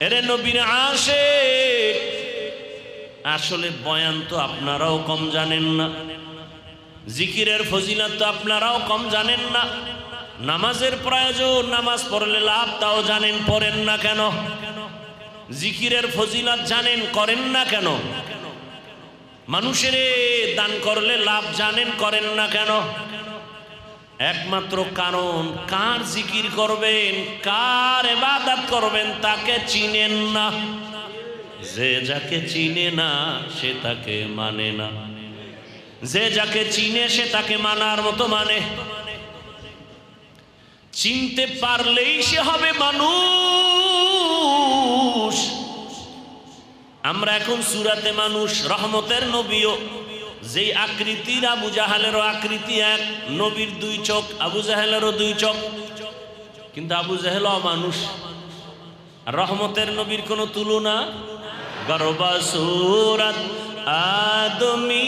এরে নবীর আসে আসলে বয়ান তো আপনারাও কম জানেন না। জিকিরের ফজিলত তো আপনারাও কম জানেন না। নামাজের প্রয়োজন, নামাজ পড়লে লাভ তাও জানেন, পড়েন না কেন? জিকিরের ফজিলত জানেন, করেন না কেন? মানুষের দান করলে লাভ জানেন, করেন না কেন? একমাত্র কারণ, কার জিকির করবেন, কার এবাদত করবেন, তাকে চিনেন না। যে যাকে চিনে না, সে তাকে মানে না। যে যাকে চিনে, সে তাকে মানার মতো মানে। চিনতে পারলেই সে হবে মানুষ। আমরা এখন সুরাতে মানুষ, রহমতের নবীও। যেই আকৃতির আবু জাহালেরও আকৃতি এক, নবীর দুই চোখ, আবু জাহেলেরও দুই চোখ। কিন্তু আবু জাহেল মানুষ রহমতের নবীর কোনো তুলনা? গরবা সুরাত আদমি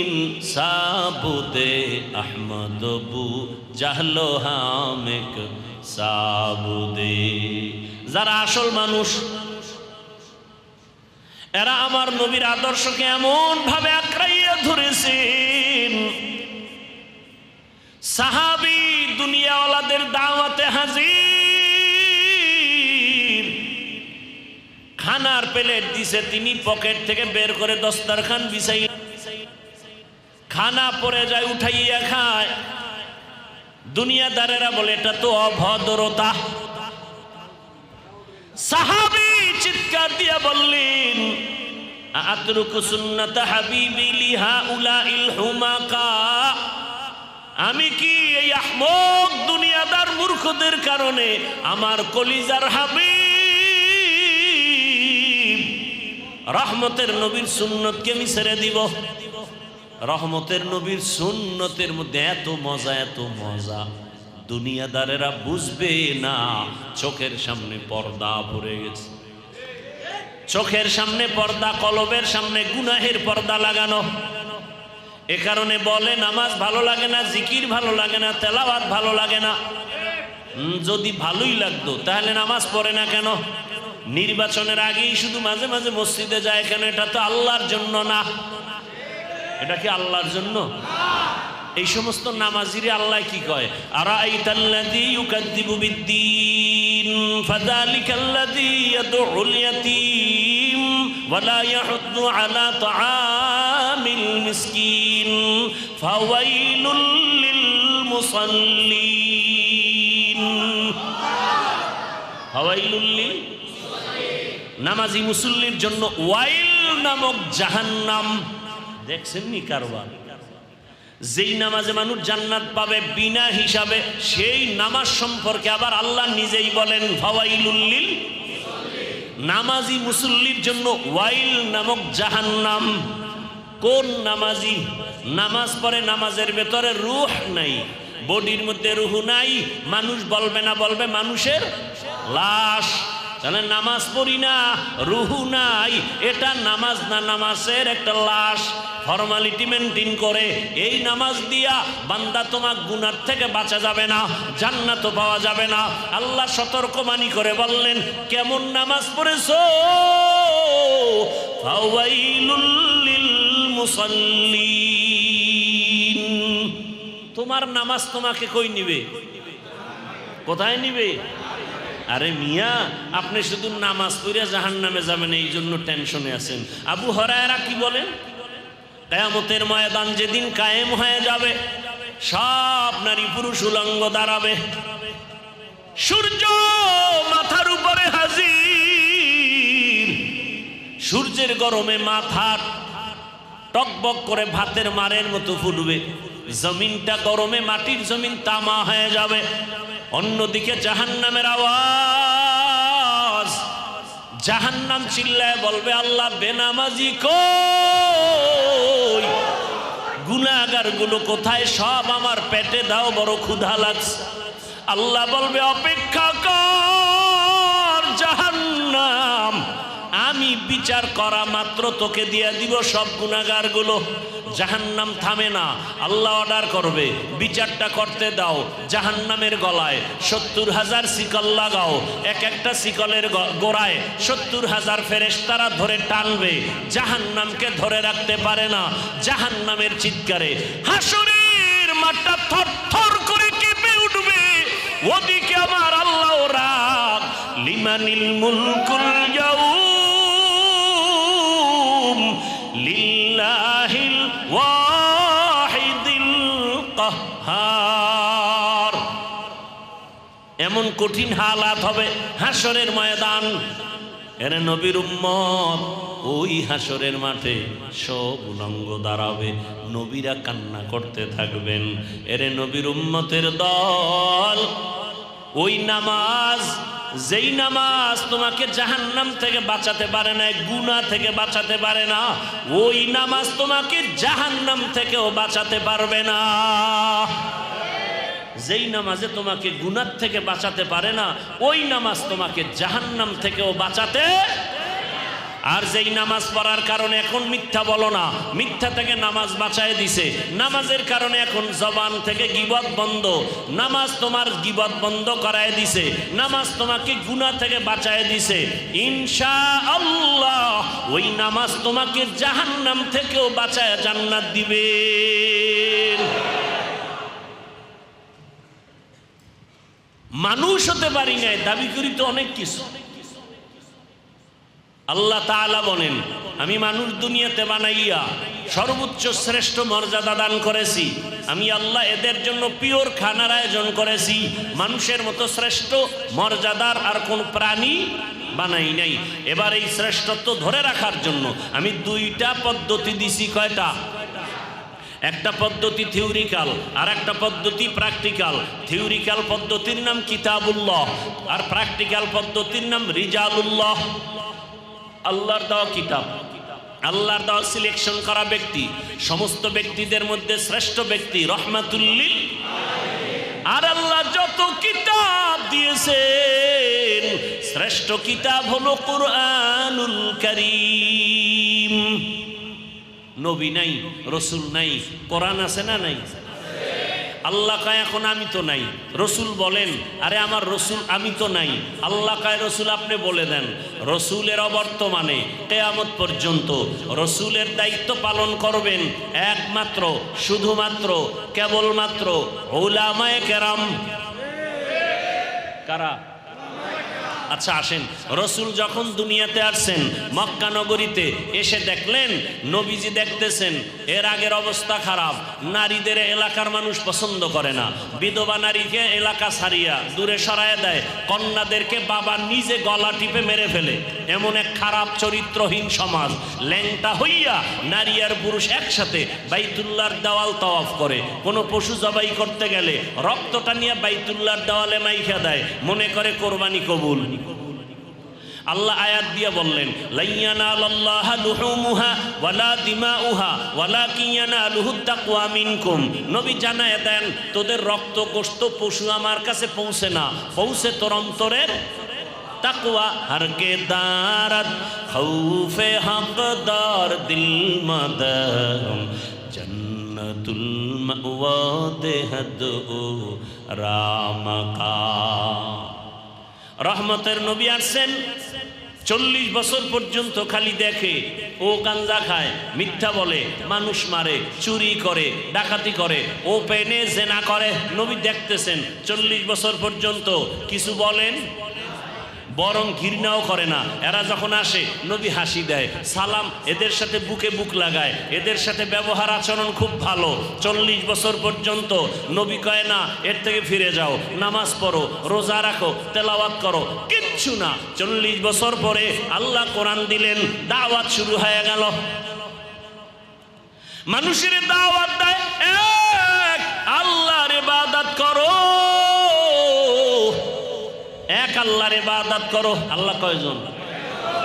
ইনসাবুদে আহমদ বু জাহলো হামেক সাবুদে। যারা আসল মানুষ এরা আমার নবীর আদর্শকে এমন ভাবে আক্রাইয়া ধরেছেন। সাহাবি দুনিয়াওয়ালাদের দাওয়াতে হাজির। খানার প্লেট দিছে, তিনি পকেট থেকে বের করে দস্তারখান বিছাই খানা পরে যায়, উঠাইয়া খায়। দুনিয়াদারেরা বলে, এটা তো অভদ্রতা। সাহাবি চিৎকার দিয়া বললেন আমি কি এই আহমদ দুনিয়াদার মূর্খদের কারণে আমার কলিজার হাবিব রহমতের নবীর সুন্নতকে আমি ছেড়ে দিব? রহমতের নবীর সুন্নতের মধ্যে এত মজা এত মজা। দুনিয়াদারেরা বুঝবে না, চোখের সামনে পর্দা পড়ে গেছে। চোখের সামনে পর্দা, কলবের সামনে গুনাহের পর্দা লাগানো। এ কারণে বলে, নামাজ ভালো লাগে না, জিকির ভালো লাগে না, তেলাওয়াত ভালো লাগে না। যদি ভালোই লাগতো, তাহলে নামাজ পড়ে না কেন? নির্বাচনের আগেই শুধু মাঝে মাঝে মসজিদে যায় কেন? এটা তো আল্লাহর জন্য না। এটা কি আল্লাহর জন্য? এই সমস্ত নামাজিরে আল্লাহ কি কয়? আরাইতাল্লাযী ইউকাযযিবু বিদ্দীন ইয়াতীম ওয়া লা ইয়াহুদ্দু আলা তাআমিল মিসকিন ফাওয়াইলুল লিল মুসাল্লিন ফাওয়াইলুল লিল নামাজি মুসল্লির জন্য ওয়াইল নামক জাহান্নাম। দেখছেন নি কারবার? যেই নামাজে মানুষ জান্নাত পাবে বিনা হিসাবে, সেই নামাজ সম্পর্কে আবার আল্লাহ নিজেই বলেন ফাওয়াইলুল্লিল নামাজি মুসল্লির জন্য ওয়াইল নামক জাহান্নাম। কোন নামাজি? নামাজ পড়ে নামাজের ভেতরে রুহ নাই, বডির মধ্যে রুহ নাই, মানুষ বলবে না বলবে মানুষের লাশ। তাহলে নামাজ পড়ি না, রুহু নাই, এটা নামাজ না নামাজের একটা লাশ। ফর্মালিটি মেনটেন করে, এই নামাজ দিয়া বান্দা তোমার গুনার থেকে বাঁচা যাবে না জান্নাত পাওয়া যাবে না। আল্লাহ সতর্কবাণী করে বললেন, কেমন নামাজ পড়েছো? তোমার নামাজ তোমাকে কই নিবে? কোথায় নিবে? আরে মিয়া, আপনি শুধু নামাজ পড়িয়া জাহান নামে যাবেন এই জন্য টেনশনে আছেন। আবু হরায়রা কি বলেন? কেয়ামতের ময়দান যেদিন কায়েম হয়ে যাবে, সব নারী পুরুষ উলঙ্গ দাঁড়াবে। সূর্য মাথার উপরে হাজির। সূর্যের গরমে মাথা টকবক করে ভাতের মারের মতো ফুটবে জমিনটা গরমে মাটির জমিন তামা হয়ে যাবে। অন্যদিকে জাহান্নামের আওয়াজ। জাহান্নাম চিল্লায় বলবে, আল্লাহ বেনামাজি কই গুনাগারগুলো কোথায়? সব আমার পেটে দাও, বড় ক্ষুধা লাগছে। আল্লাহ বলবে, অপেক্ষা কর জাহান্নাম। আমি বিচার করা মাত্র তোকে দিয়ে দিব সব গুণাগারগুলো জাহান্নাম থামে না। আল্লাহ অর্ডার করবে, বিচারটা করতে দাও, জাহান্নামের গলায় সত্তর হাজার শিকল লাগাও, এক একটা শিকলের গোড়ায় সত্তর হাজার ফেরেশতারা ধরে টানবে, জাহান্নামকে ধরে রাখতে পারে না। জাহান্নামের চিৎকারে, হাসুরের মাঠটা থর থর করে কেঁপে উঠবে। ওদিকে আমার আল্লাহ রাগ, লিমানিল মুলকুল ইয়াউম। কঠিন হালাত হবে হাসরের ময়দান। এর নবীর উম্মত, ওই হাসরের মাঠে সব উলঙ্গ দাঁড়াবে, নবীরা কান্না করতে থাকবেন। এর নবীর উম্মতের দল, ওই নামাজ, যেই নামাজ তোমাকে জাহান্নাম থেকে বাঁচাতে পারে না গুনা থেকে বাঁচাতে পারে না, ওই নামাজ তোমাকে জাহান্নাম থেকেও বাঁচাতে পারবে না। যেই নামাজে তোমাকে গুনার থেকে বাঁচাতে পারে না, ওই নামাজ তোমাকে জাহান্নাম থেকেও বাঁচাতে আর যেই নামাজ পড়ার কারণে এখন মিথ্যা বলো না, মিথ্যা থেকে নামাজ বাঁচায় দিছে। নামাজের কারণে এখন জবান থেকে গিবত বন্ধ। নামাজ তোমার গিবত বন্ধ করায় দিছে। নামাজ তোমাকে গুনাহ থেকে বাঁচায় দিছে। ইনশা আল্লাহ ওই নামাজ তোমাকে জাহান্নাম থেকেও বাঁচায় জান্নাত দিবে মানুষ হতে পারি নাই, দাবি করি তো অনেক কিছু। আল্লাহ তাআলা বলেন, আমি মানুষ দুনিয়াতে বানাইয়া সর্বোচ্চ শ্রেষ্ঠ মর্যাদা দান করেছি। আমি আল্লাহ এদের জন্য পিওর খানার আয়োজন করেছি। মানুষের মতো শ্রেষ্ঠ মর্যাদার আর কোন প্রাণী বানাই নাই। এবার এই শ্রেষ্ঠত্ব ধরে রাখার জন্য আমি দুইটা পদ্ধতি দিছি, কয়টা? একটা পদ্ধতি থিওরিক্যাল আর একটা পদ্ধতি প্র্যাকটিক্যাল থিওরিক্যাল পদ্ধতির নাম কিতাবুল্লাহ, আর প্র্যাকটিক্যাল পদ্ধতির নাম রিজালুল্লাহ। আল্লাহর দেওয়া কিতাব। আল্লাহর দেওয়া সিলেকশন করা ব্যক্তি, সমস্ত ব্যক্তিদের মধ্যে শ্রেষ্ঠ ব্যক্তি রহমাতুল্লিল আর আল্লাহ যত কিতাব দিয়েছেন, শ্রেষ্ঠ কিতাব হলো কোরআনুল করিম। নবী নাই, রসুল নাই, কোরআন আছে না নাই? আল্লাহ কায়, এখন আমি তো নাই। রসুল বলেন, আরে আমার রসুল আমি তো নাই। আল্লাহ কায়, রসুল আপনি বলে দেন, রসুলের অবর্তমানে কেয়ামত পর্যন্ত রসুলের দায়িত্ব পালন করবেন একমাত্র, শুধুমাত্র, কেবলমাত্র ওলামায়ে কেরাম। কারা? আচ্ছা আসেন। রসুল যখন দুনিয়াতে আসছেন, মক্কা নগরীতে, এসে দেখলেন, নবীজি দেখতেছেন, এর আগের অবস্থা খারাপ। নারীদের এলাকার মানুষ পছন্দ করে না। বিধবা নারীকে এলাকা ছাড়িয়া দূরে সরায় দেয়। কন্যাদেরকে বাবা নিজে গলা টিপে মেরে ফেলে। এমন এক খারাপ চরিত্রহীন সমাজ। ল্যাংটা হইয়া নারী আর পুরুষ একসাথে বাইতুল্লার দেওয়াল তওয়াফ করে। কোনো পশু জবাই করতে গেলে রক্তটা নিয়ে বাইতুল্লার দেওয়ালে মাইখা দেয়। মনে করে কোরবানি কবুল। আল্লাহ আয়াত দিয়ে বললেন লুহুমুহা ওয়ালা নবী জানায় দেন, তোদের রক্ত গোশত পশু আমার কাছে পৌঁছে না। পৌঁছে তোর অন্তরের তাকওয়া। হর কে মদম জন্নতুল মাওয়া দেহদ ও রামকা রহমতের নবী আসছেন। চল্লিশ বছর পর্যন্ত খালি দেখে, ও গাঞ্জা খায়, মিথ্যা বলে, মানুষ মারে, চুরি করে, ডাকাতি করে, ও পেনে জেনা করে। নবী দেখতেছেন, চল্লিশ বছর পর্যন্ত কিছু বলেন? বরং ঘৃণাও করে না। এরা যখন আসে, নবী হাসি দেয়, সালাম এদের সাথে বুকে বুক লাগায়। এদের সাথে ব্যবহার আচরণ খুব ভালো। চল্লিশ বছর পর্যন্ত নবী কয়, না, এর থেকে ফিরে যাও। নামাজ পড়ো, রোজা রাখো, তেলাওয়াত করো। কিচ্ছু না। চল্লিশ বছর পরে আল্লাহ কোরআন দিলেন, দাওয়াত শুরু হয়ে গেল। মানুষের দাওয়াত দেয়, এক, আল্লাহর ইবাদত করো। আল্লাহর ইবাদত করো। আল্লাহ কয়জন?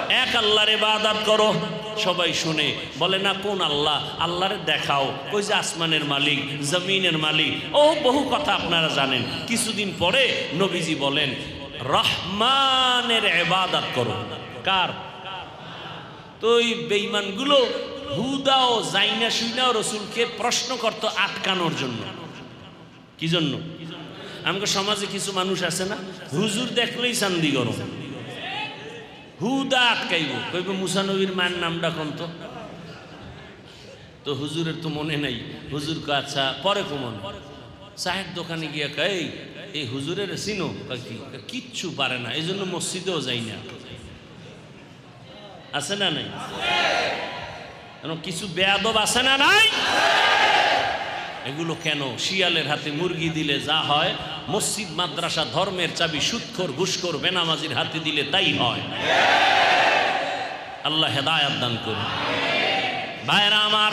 এক আল্লাহর ইবাদত করো। সবাই শুনে বলে, না, কোন আল্লাহ? আল্লাহরে দেখাও। ওই যে আসমানের মালিক, জমিনের মালিক। ও, বহু কথা আপনারা জানেন। কিছুদিন পরে নবীজি বলেন, রহমানের ইবাদত করো। কার? তো ওই বেইমানগুলো হুদাও জাইনা সুইনা রসুলকে প্রশ্ন করত আটকানোর জন্য। কি জন্য? আমাকে সমাজে কিছু মানুষ আছে না, হুজুর দেখলেই চান্দি গরম। হুদা আটকাইব। কইব মুসানবীর মায়ের নামটা কোন তো? তো হুজুরের তো মনে নাই। হুজুর কা আচ্ছা পরে কমন চায়ের দোকানে গিয়ে কই এই হুজুরের চিনো? কিচ্ছু পারে না এই জন্য মসজিদেও যাই না। আছে না নাই? কিছু বেয়াদব আছে না নাই? এগুলো কেন? শিয়ালের হাতে মুরগি দিলে যা হয় মসজিদ, মাদ্রাসা, ধর্মের চাবি, সুৎখর, ঘুষখোর, বেনামাজির হাতে দিলে তাই হয়। আল্লাহ হেদায়াত দান করুন। ভাইরা আমার,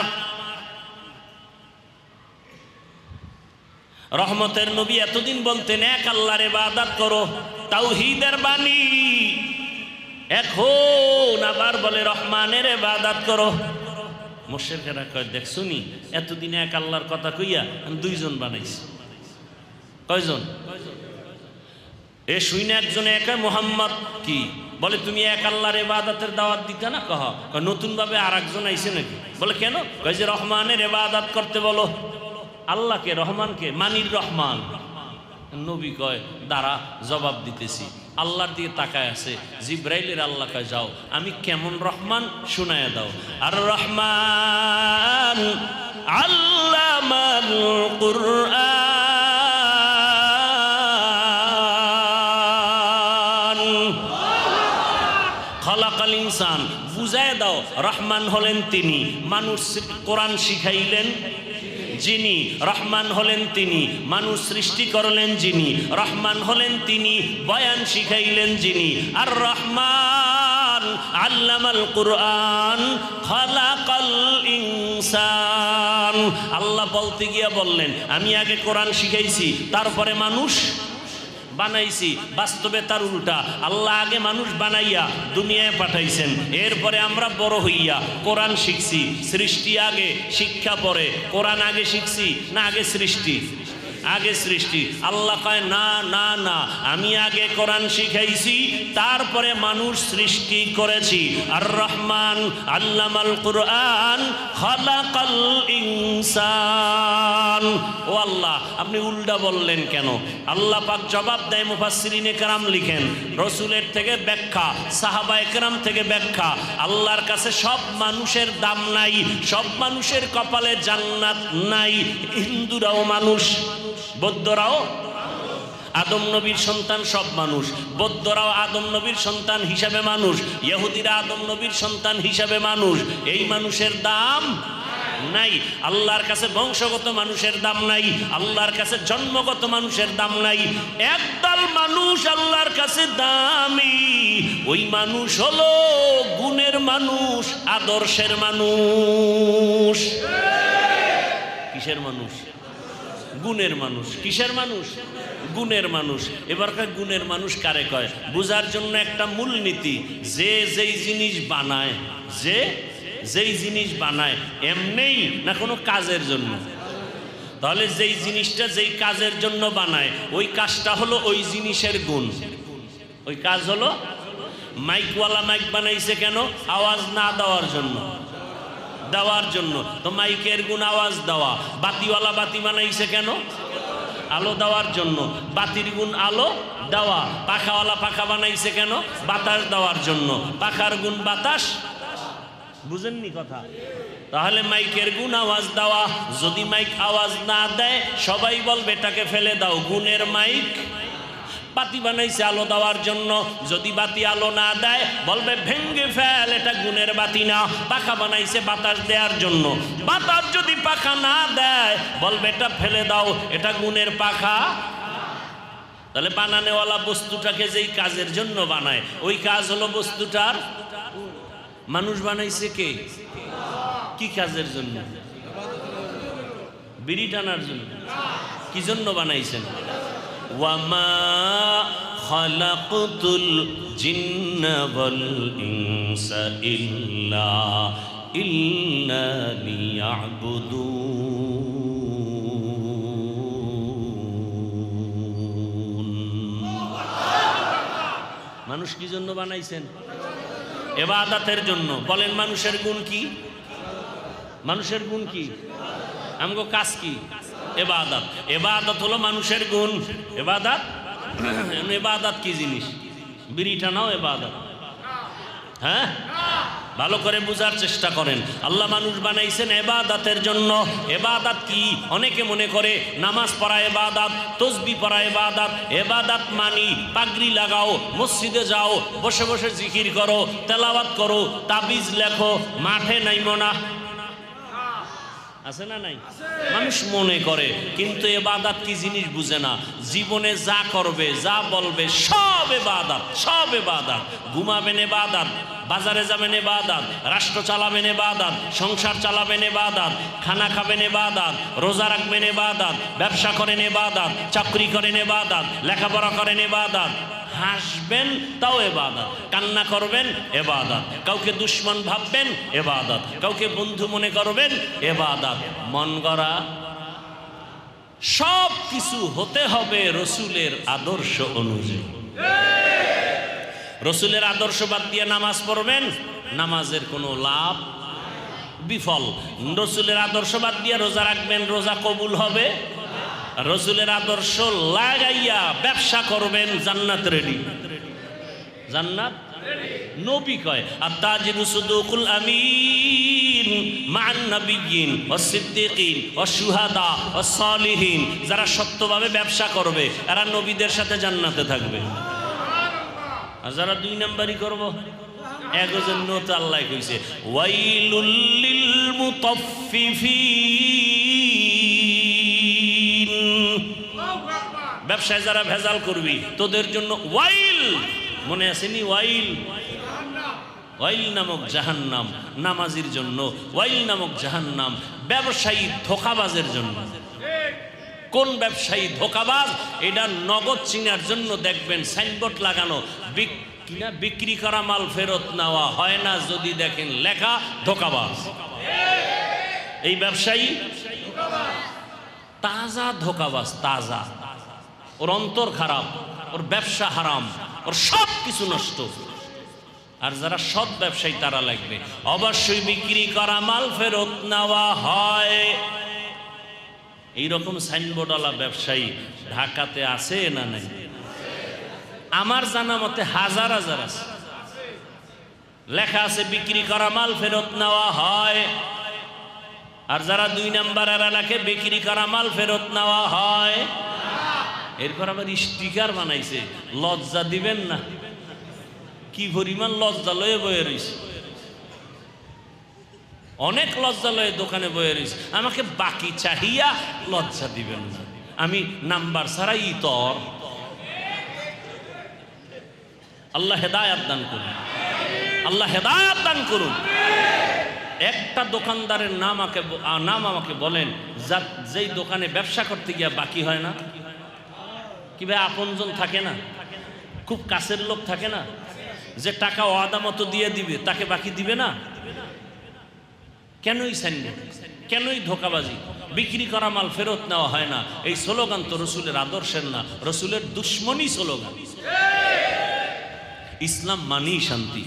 রহমতের নবী এতদিন বলতেন, এক আল্লাহর ইবাদত করো, তাওহীদের বাণী। এখন আবার বলে, রহমানের ইবাদত করো। মোশেরকেরা কয়, দেখ, শুনি, এতদিন এক আল্লাহর কথা কইয়া আমি দুইজন বানাইছি। কয়জন? এ শুই না একজন একা, মোহাম্মদ কি? বলে, তুমি এক আল্লাহর এবাদাতের দাওয়াত দিতে না? কহ। নতুনভাবে আর একজন আইসে নাকি? বলে, কেন? কয়, যে রহমানের করতে বলো। আল্লাহকে, রহমানকে, মানির রহমান। নবী কয় দ্বারা জবাব দিতেছি। আল্লাহর দিকে তাকায় আছে। জিব্রাইলের আল্লাহ কয়, যাও, আমি কেমন রহমান শোনায় দাও। আর রহমান আল্লামাল কুরআন। রহমান হলেন তিনি। মানুষ কোরআন শিখাইলেন যিনি। রহমান হলেন তিনি। মানুষ সৃষ্টি করলেন যিনি। রহমান হলেন তিনি। বয়ান শিখাইলেন যিনি। আর রহমান আল্লামাল কুরআন, খলাকাল ইনসান। আল্লাহ বলতে গিয়া বললেন, আমি আগে কোরআন শিখাইছি, তারপরে মানুষ বানাইছি, বাস্তবে তার উল্টা। আল্লাহ আগে মানুষ বানাইয়া দুনিয়ায় পাঠাইছেন। এরপরে আমরা বড় হইয়া কোরআন শিখছি। সৃষ্টি আগে শিক্ষা পরে। কোরআন আগে শিখছি না আগে সৃষ্টি? আগে সৃষ্টি। আল্লাহ কয়, না না না, আমি আগে কোরআন শিখাইছি, তারপরে মানুষ সৃষ্টি করেছি। আর রহমান আল্লামাল কুরআন খালাকাল ইনসান। ও আল্লাহ, আপনি উল্টা বললেন কেন? আল্লাহ পাক জবাব দেয়, মুফাসসিরিন একরাম লিখেন, রসুলের থেকে ব্যাখ্যা সাহাবা একরাম থেকে ব্যাখ্যা, আল্লাহর কাছে সব মানুষের দাম নাই, সব মানুষের কপালে জান্নাত নাই, হিন্দুরাও মানুষ। বৌদ্ধরাও আদম নবীর সন্তান সব মানুষ। বৌদ্ধরাও আদম নবীর সন্তান হিসাবে মানুষ। ইহুদিরা আদম নবীর সন্তান হিসাবে মানুষ। এই মানুষের দাম নাই। আল্লাহর কাছে বংশগত মানুষের দাম নাই। আল্লাহর কাছে জন্মগত মানুষের দাম নাই। একদল মানুষ আল্লাহর কাছে দামি। ওই মানুষ হলো গুণের মানুষ, আদর্শের মানুষ। কিসের মানুষ? গুণের মানুষ। কিসের মানুষ? গুণের মানুষ। এবারকার গুণের মানুষ কারে কয়? বুঝার জন্য একটা মূলনীতি, যে যেই জিনিস বানায়, যে যেই জিনিস বানায়, এমনেই না কোনো কাজের জন্য? তাহলে যেই জিনিসটা যেই কাজের জন্য বানায়, ওই কাজটা হলো ওই জিনিসের গুণ। ওই কাজ হলো, মাইকওয়ালা মাইক বানাইছে কেন? আওয়াজ না দেওয়ার জন্য। দেওয়ার জন্য। তো মাইকের গুণ আওয়াজ দেওয়া। বাতিওয়ালা বাতি বানাইছে কেন? আলো দেওয়ার জন্য। বাতির গুণ আলো দেওয়া। পাখাওয়ালা পাখা বানাইছে কেন? বাতাস দেওয়ার জন্য। পাখার গুণ বাতাস। বুঝেননি কথা? তাহলে মাইকের গুণ আওয়াজ দেওয়া। যদি মাইক আওয়াজ না দেয়, সবাই বলবে, এটাকে ফেলে দাও। গুণের মাইক বাতি বানাইছে আলো দেওয়ার জন্য। যদি বাতি আলো না দেয়, বলবে ভেঙ্গে ফেল, এটা গুণের বাতি না। পাখা বানাইছে বাতাস দেওয়ার জন্য। বাতাস যদি পাখা না দেয়, বলবে এটা ফেলে দাও, এটা গুণের পাখা। তাহলে বানানেওয়ালা বস্তুটাকে যেই কাজের জন্য বানায়, ওই কাজ হলো বস্তুটার মানুষ বানাইছে কে? কি কাজের জন্য? বিড়ি টানার জন্য। কি জন্য বানাইছেন? মানুষ কি জন্য বানাইছেন? এবাদাতের জন্য। বলেন মানুষের গুণ কি? মানুষের গুণ কি? আমগো কাজ কি? এবাদাত। এবাদত হলো মানুষের গুণ। এবাদাত? এবাদাত কি জিনিস? বিড়িটা নাও, এবাদাত। হ্যাঁ? ভালো করে বোঝার চেষ্টা করেন। আল্লাহ মানুষ বানাইছেন এবাদাতের জন্য। এবাদাত কি? অনেকে মনে করে নামাজ পড়া এবাদাত, তসবি পড়া এবাদাত। এবাদাত মানি পাগড়ি লাগাও, মসজিদে যাও, বসে বসে জিকির করো, তেলাওয়াত করো, তাবিজ লেখো, মাঠে নাইমো না। আছে না নাই? মানুষ মনে করে, কিন্তু এ এবাদাত কি জিনিস বুঝে না। জীবনে যা করবে, যা বলবে, সব এবাদাত সব এ এবাদাত ঘুমাবেন এবাদাত বাজারে যাবেন এবাদাত রাষ্ট্র চালাবেন এবাদাত সংসার চালাবেন এবাদাত খানা খাবেন এবাদাত রোজা রাখবেন এবাদাত ব্যবসা করেন এবাদাত চাকরি করেন এবাদাত লেখাপড়া করেন এবাদাত হাসবেন, তাও এবাদত। কান্না করবেন, এবাদত। কাউকে দুশ্মন ভাববেন, এবাদত। কাউকে বন্ধু মনে করবেন, এবাদত। মন গড়া। সব কিছু হতে হবে রসুলের আদর্শ অনুযায়ী। রসুলের আদর্শ বাদ দিয়ে নামাজ পড়বেন, নামাজের কোনো লাভ বিফল। রসুলের আদর্শ বাদ দিয়ে রোজা রাখবেন, রোজা কবুল হবে। রসুলের আদর্শ লাগাইয়া ব্যবসা করবেন জান্নাত রেডি জান্নাত? নবী কয় আর তাজিরু সুদুকুল আমিন মান নবিয়িন ও সিদ্দিকিন ও সুহাদা ও সালিহিন। যারা সত্যভাবে ব্যবসা করবে, এরা নবীদের সাথে জান্নাতে থাকবে। আর যারা দুই নাম্বারই করব একজন নোট আল্লাহ কইছে, ওয়াইলুল লিল মুতাফফিফিন। ব্যবসায় যারা ভেজাল করবি, তোদের জন্য ওয়াইল। মনে আসেনি ওয়াইল? ওয়াইল নামক জাহান্নাম, নামাজির জন্য। ওয়াইল নামক জাহান্নাম, ব্যবসায়ী ধোকাবাজের জন্য। কোন ব্যবসায়ী ধোকাবাজ? এটা নগদ চিনার জন্য দেখবেন, সাইনবোর্ড লাগানো। বিক্রি করা মাল ফেরত নেওয়া হয় না যদি দেখেন লেখা ধোকাবাজ। এই ব্যবসায়ী? তাজা ধোকাবাজ, তাজা। ওর অন্তর খারাপ, ওর ব্যবসা হারাম, ওর সব কিছু নষ্ট। আর যারা সৎ ব্যবসায়ী, তারা লাগবে। অবশ্যই বিক্রি করা মাল ফেরত নেওয়া হয়। এইরকম সাইনবোর্ডওয়ালা ব্যবসায়ী ঢাকাতে আছে না নাই? আমার জানা মতে হাজার হাজার আছে। লেখা আছে, বিক্রি করা মাল ফেরত নেওয়া হয়। আর যারা দুই নাম্বার এলাকে বিক্রি করা মাল ফেরত নেওয়া হয়। এরপর আবার স্টিকার বানাইছে। লজ্জা দিবেন না। কি পরিমাণ লজ্জা লয়ে বয়ে রয়েছে অনেক লজ্জা লয়ে দোকানে বয়ে রয়েছে আমাকে বাকি চাহিয়া লজ্জা দিবেন না। আমি নাম্বার ছাড়া ইতর। আল্লাহ হেদায়াত দান করুন। আল্লাহ হেদায়াত দান করুন। একটা দোকানদারের নাম আমাকে নাম আমাকে বলেন যা যেই দোকানে ব্যবসা করতে গিয়া বাকি হয় না। কি ভাই, আপনজন থাকে না? খুব কাছের লোক থাকে না? যে টাকা ওয়াদা মতো দিয়ে দিবে, তাকে বাকি দিবে না? কেনই সাইনবোর্ড কেনই ধোকাবাজি? বিক্রি করা মাল ফেরত নেওয়া হয় না। এই স্লোগান তো রসুলের আদর্শের না, রসুলের দুশ্মনী স্লোগান। ইসলাম মানেই শান্তি।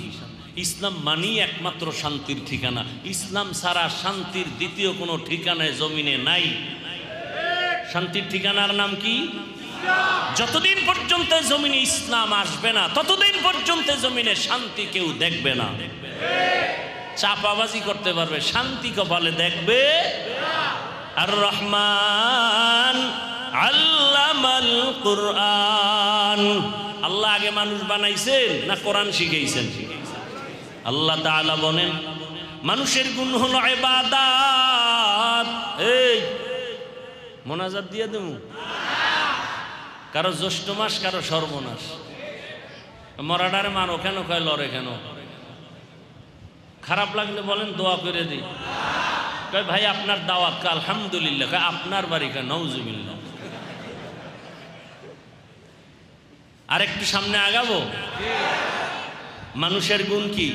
ইসলাম মানেই একমাত্র শান্তির ঠিকানা। ইসলাম ছাড়া শান্তির দ্বিতীয় কোনো ঠিকানায়, জমিনে নাই। শান্তির ঠিকানার নাম কি? যতদিন পর্যন্ত জমিনে ইসলাম আসবে না, ততদিন পর্যন্ত জমিনে শান্তি কেউ দেখবে না। চাপাবাজি করতে পারবে, শান্তি কপালে দেখবে। আর রহমান আল্লামাল কুরআন। আল্লাহ আগে মানুষ বানাইছেন না কোরআন শিখাইছেন? আল্লাহ তাআলা বলেন, মানুষের গুণ হলো ইবাদত। এই, মোনাজাত দিয়ে দেবো। কারও জ্যৈষ্ঠ মাস, কারও সর্বনাশ। মরাডারে মানো কেন কয় লড়ে কেন? খারাপ লাগলে বলেন, দোয়া করে দিই। কয়, ভাই, আপনার দাওয়াত আলহামদুলিল্লাহ। কয়, আপনার বাড়ি কা নৌজুবিল্লা আর একটু সামনে আগাবো? মানুষের গুণ কি?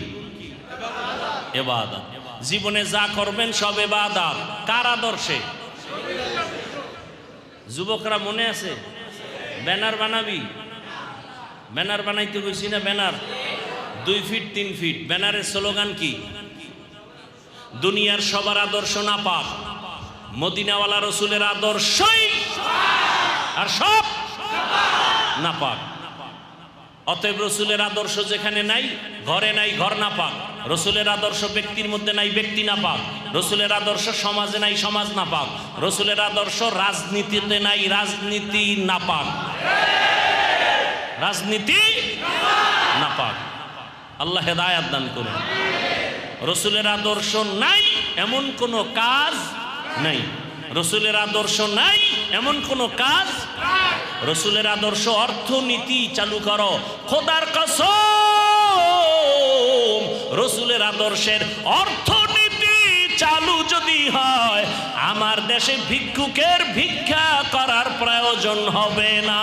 এবাদত। জীবনে যা করবেন সব এবাদত। কার আদর্শে? যুবকরা মনে আছে? ব্যানার বানাবি? ব্যানার বানাইতে কইছি না ব্যানার? দুই ফিট, তিন ফিট। ব্যানারের স্লোগান কি? দুনিয়ার সবার আদর্শ না পাক মদিনাওয়ালা রসুলের আদর্শই আর সব না পাক অতএব রসুলের আদর্শ যেখানে নাই, ঘরে নাই, ঘর না পাক রসুলের আদর্শ ব্যক্তির মধ্যে নাই, ব্যক্তি না পাক রসুলের আদর্শ সমাজে নাই, সমাজ না পাক রসুলের আদর্শ রাজনীতিতে নাই, রাজনীতি না পাক রাজনীতি না পাক আল্লাহ হেদায়াত দান করুন। রসুলের আদর্শ নাই, এমন কোনো কাজ নাই। রসুলের আদর্শ নাই, এমন কোনো কাজ রসুলের আদর্শ অর্থনীতি চালু করো। খোদার কসম, রসুলের আদর্শের অর্থনীতি চালু যদি হয় আমার দেশে ভিক্ষুকের ভিক্ষা করার প্রয়োজন হবে না।